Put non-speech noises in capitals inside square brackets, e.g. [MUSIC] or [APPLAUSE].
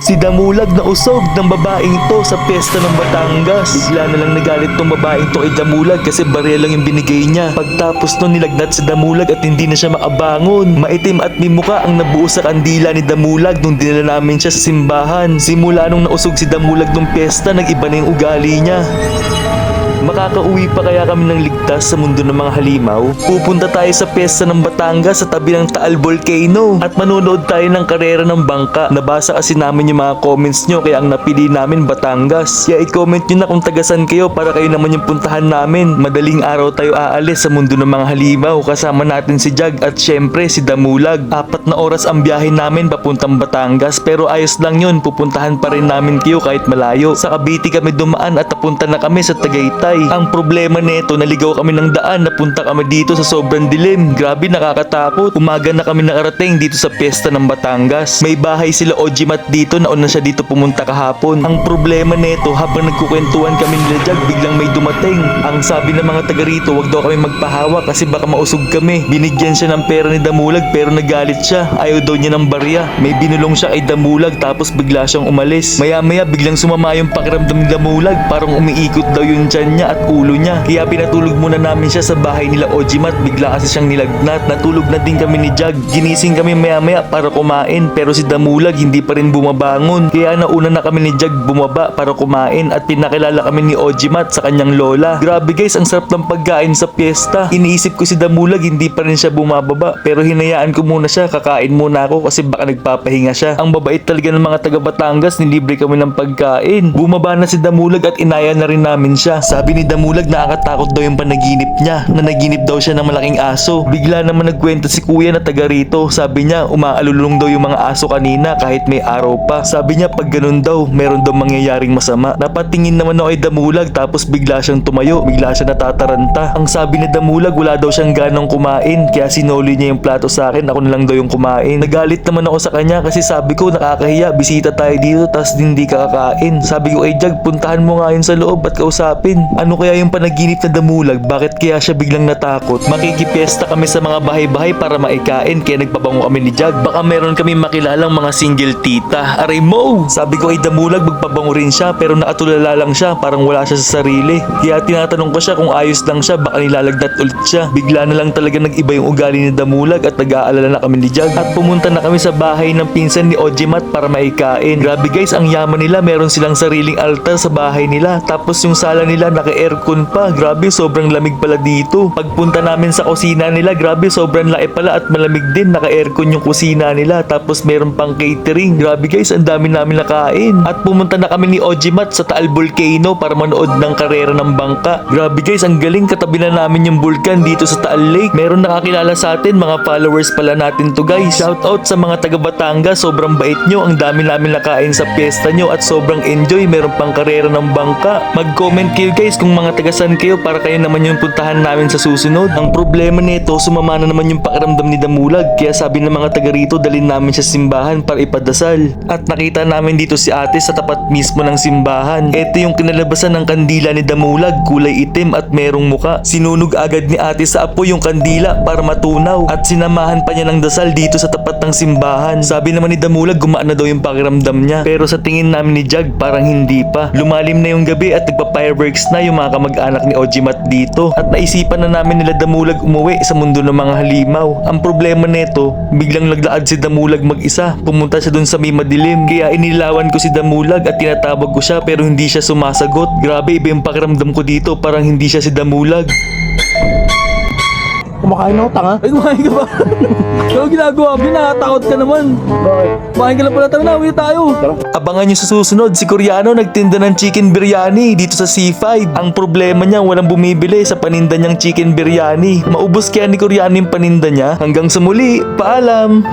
Si Damulag na usog ng babaeng to sa pesta ng Batangas. Bigla na lang nagalit tong babaeng to kay Damulag kasi barya lang yung binigay niya. Pagtapos nun nilagnat si Damulag at hindi na siya makabangon. Maitim at may muka ang nabuo sa kandila ni Damulag nung dinala namin siya sa simbahan. Simula nung nausog si Damulag nung pesta, nag-iba na yung ugali niya. Makakauwi pa kaya kami ng ligtas sa mundo ng mga halimaw? Pupunta tayo sa pesta ng Batangas sa tabi ng Taal Volcano at manonood tayo ng karera ng bangka. Nabasa kasi namin yung mga comments nyo kaya ang napili namin Batangas. Kaya i-comment nyo na kung tagasan kayo para kayo naman yung puntahan namin. Madaling araw tayo aalis sa mundo ng mga halimaw kasama natin si Jag at syempre si Damulag. Apat na oras ang biyahe namin papuntang Batangas pero ayos lang yun pupuntahan pa rin namin kayo kahit malayo. Sa Cavite kami dumaan at napunta na kami sa Tagaytay. Ang problema nito, naligaw kami ng daan, napunta kami dito sa sobrang dilim. Grabe, nakakatakot. Umaga na kami nakarating dito sa pesta ng Batangas. May bahay sila Ojimat dito, nauna siya dito pumunta kahapon. Ang problema nito, habang nagkukwentuhan kami nila Jag, biglang may dumating. Ang sabi ng mga taga rito, wag daw kami magpahawa kasi baka mausog kami. Binigyan siya ng pera ni Damulag pero nagalit siya. Ayaw daw niya ng barya. May binulong siya kay Damulag tapos bigla siyang umalis. Maya maya biglang sumama yung pakiramdam ni Damulag. Parang umiikot daw yung tiyan at ulo niya. Kaya pinatulog muna namin siya sa bahay nila Ojimat. Bigla kasi siyang nilagnat. Natulog na din kami ni Jag. Ginising kami maya maya para kumain. Pero si Damulag hindi pa rin bumabangon. Kaya nauna na kami ni Jag bumaba para kumain at pinakilala kami ni Ojimat sa kanyang lola. Grabe guys, ang sarap ng pagkain sa piyesta. Iniisip ko si Damulag hindi pa rin siya bumababa. Pero hinayaan ko muna siya. Kakain muna ako kasi baka nagpapahinga siya. Ang babait talaga ng mga taga Batangas. Nilibre kami ng pagkain. Bumaba na si Damulag at inaya na rin namin siya. Sabi ni Damulag nakakatakot daw yung panaginip niya. Na naginip daw siya ng malaking aso. Bigla naman nagkwento si kuya na taga rito. Sabi niya umaalulong daw yung mga aso kanina kahit may araw pa. Sabi niya pag ganun daw, meron daw mangyayaring masama. Napatingin naman ako kay Damulag tapos bigla siyang tumayo. Bigla siya natataranta. Ang sabi ni Damulag wala daw siyang ganong kumain. Kaya sinuli niya yung plato sa akin. Ako na lang daw yung kumain. Nagalit naman ako sa kanya kasi sabi ko nakakahiya. Bisita tayo dito tapos hindi ka kakain. Sabi ko, eh Jag, puntahan mo nga yun sa loob at kausapin. Ano kaya yung panaginip na damulag? Bakit kaya siya biglang natakot? Makikipiesta kami sa mga bahay-bahay para maikain kaya nagpabango kami ni Jag. Baka meron kami makilalang mga single tita. Aray mo! Sabi ko ay damulag magpabango rin siya pero nakatulala lang siya parang wala siya sa sarili. Kaya tinatanong ko siya kung ayos lang siya baka nilalagdat ulit siya. Bigla na lang talaga nag-iba yung ugali ni damulag at nag-aalala na kami ni Jag. At pumunta na kami sa bahay ng pinsan ni Ojimat para maikain. Grabe guys, ang yaman nila. Meron silang sariling altar sa bahay nila. Tapos yung sala nila naka-aircon pa. Grabe, sobrang lamig pala dito. Pagpunta namin sa kusina nila, grabe, sobrang laki pala at malamig din. Naka-aircon yung kusina nila. Tapos meron pang catering. Grabe guys, ang dami namin nakain. At pumunta na kami ni Ojimat sa Taal Volcano para manood ng karera ng bangka. Grabe guys, ang galing. Katabi na namin yung bulkan dito sa Taal Lake. Meron nakakilala sa atin, mga followers pala natin to guys. Shout out sa mga taga Batangas, sobrang bait nyo. Ang dami namin nakain sa piyesta nyo at sobrang enjoy. Meron pang karera ng bangka. Mag-comment kayo guys kung mga tagasan kayo para kayo naman yung puntahan namin sa susunod. Ang problema nito, sumama na naman yung pakiramdam ni Damulag. Kaya sabi ng mga taga rito, dalhin namin siya sa simbahan para ipadasal. At nakita namin dito si ate sa tapat mismo ng simbahan. Ito yung kinalabasan ng kandila ni Damulag, kulay itim at merong muka. Sinunog agad ni ate sa apo yung kandila para matunaw at sinamahan pa niya ng dasal dito sa tapat ng simbahan. Sabi naman ni Damulag gumaan na daw yung pakiramdam niya. Pero sa tingin namin ni Jag parang hindi pa. Lumalim na yung gabi at nagpa-fireworks na yung mga kamag-anak ni Ojimat dito. At naisipan na namin nila Damulag umuwi sa mundo ng mga halimaw. Ang problema nito, biglang naglaad si Damulag mag-isa. Pumunta siya dun sa may madilim. Kaya inilawan ko si Damulag at tinatawag ko siya pero hindi siya sumasagot. Grabe, iba yung pakiramdam ko dito. Parang hindi siya si Damulag. Kumakain ako, tanga. Ay, kumain ka ba? [LAUGHS] Ano ginagawa mo? Nakatakot ka naman. Bakit? Kumain ka lang pala. Tara na, uwi tayo. Abangan nyo sa susunod, si Koreano nagtinda ng chicken biryani dito sa C5. Ang problema niya, walang bumibili sa paninda niyang chicken biryani. Maubos kaya ni Koreano yung paninda niya. Hanggang sa muli, paalam!